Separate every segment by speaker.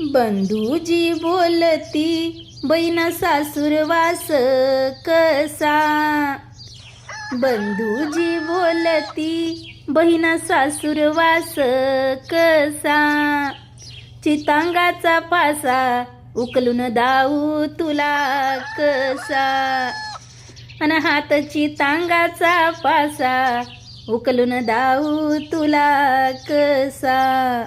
Speaker 1: बंधूजी बोलती बहीण सासूरवास कसा? बंधूजी बोलती बहीण सासूरवास कसा? चितांगाचा पासा उकलून दाऊ तुला कसा? अन हात चितांगाचा पासा उकलून दाऊ तुला कसा?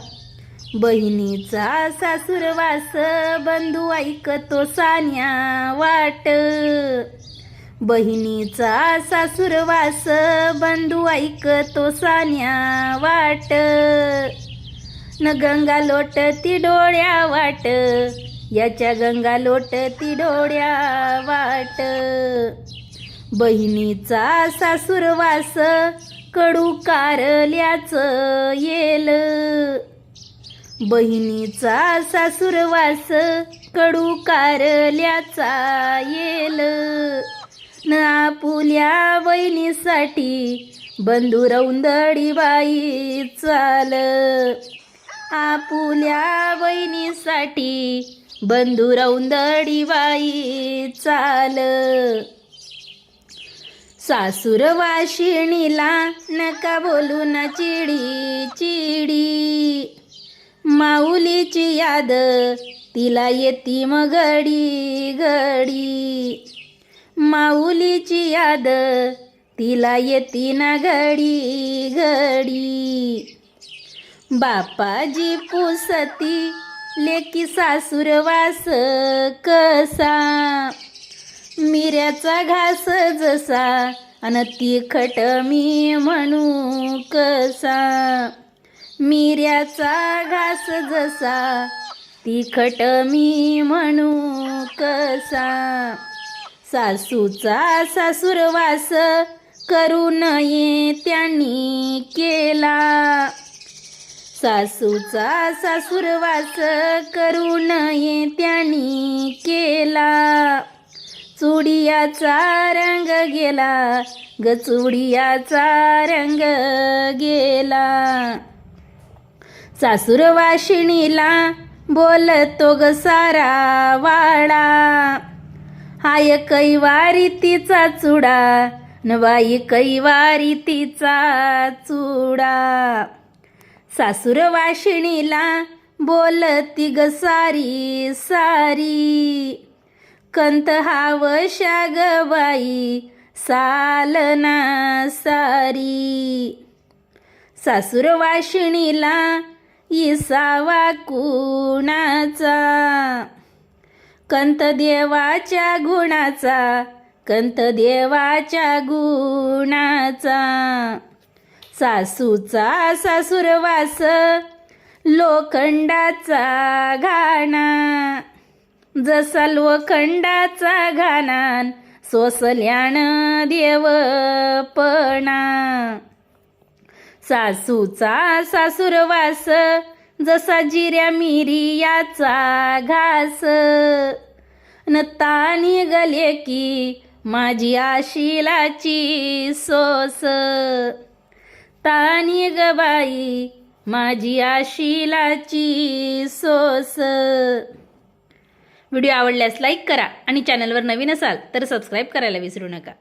Speaker 1: बहिणीचा सासूरवास बंधू ऐकतो सान्या वाट. बहिणीचा सासूरवास बंधू ऐकतो सान्या वाट. न गंगा लोटती डोळ्या वाट याच्या गंगा लोटती डोळ्या वाट. बहिणीचा सासूरवास कडू कारल्याचं येल. बहिणीचा सासुरवास कडू कारल्याचा येल. न आपुल्या बहिणीसाठी बंधू रौंदडी बाई चाल. आपुल्या बहिणीसाठी बंधू रौंदडी बाई चाल. सासूर वाशिणीला नका बोलू ना चिडी चिडी. माऊलीची याद तिला येती मग घडी घडी. माऊलीची याद तिला येती ना घडी घडी. बापाजी पुसती लेकी सासूरवास कसा. मिऱ्याचा घास जसा अन तिखट मी म्हणू कसा. मिऱ्याचा घास जसा तिखट मी म्हणू कसा. सासूचा सासूरवास करू नये त्यांनी केला. सासूचा सासूरवास करू नये त्यांनी केला. चुडियाचा रंग गेला ग चुडियाचा रंग गेला. सासूरवाशिणीला बोलतो ग सारा वाडा. हाय कैवारी तिचा चुडा नवाई कैवारी तिचा चुडा. सासूरवाशिणीला बोलती ग सारी सारी. कंत हावशा ग गवाई सालना सारी. सासूरवाशिणीला इसावा कुणाचा? कंत देवाच्या गुणाचा कंत देवाच्या गुणाचा. सासूचा सासुरवास लोखंडाचा घाणा. जसा लोखंडाचा घाणान सोसल्यान देवपणा. सासूचा सासूरवास जसा जिऱ्या मिरियाचा घास. न ताणी गले की माझी आशिलाची सोस. तानी ग बाई माझी आशिलाची सोस. व्हिडिओ आवडल्यास लाईक करा आणि चॅनलवर नवीन असाल तर सबस्क्राईब करायला विसरू नका.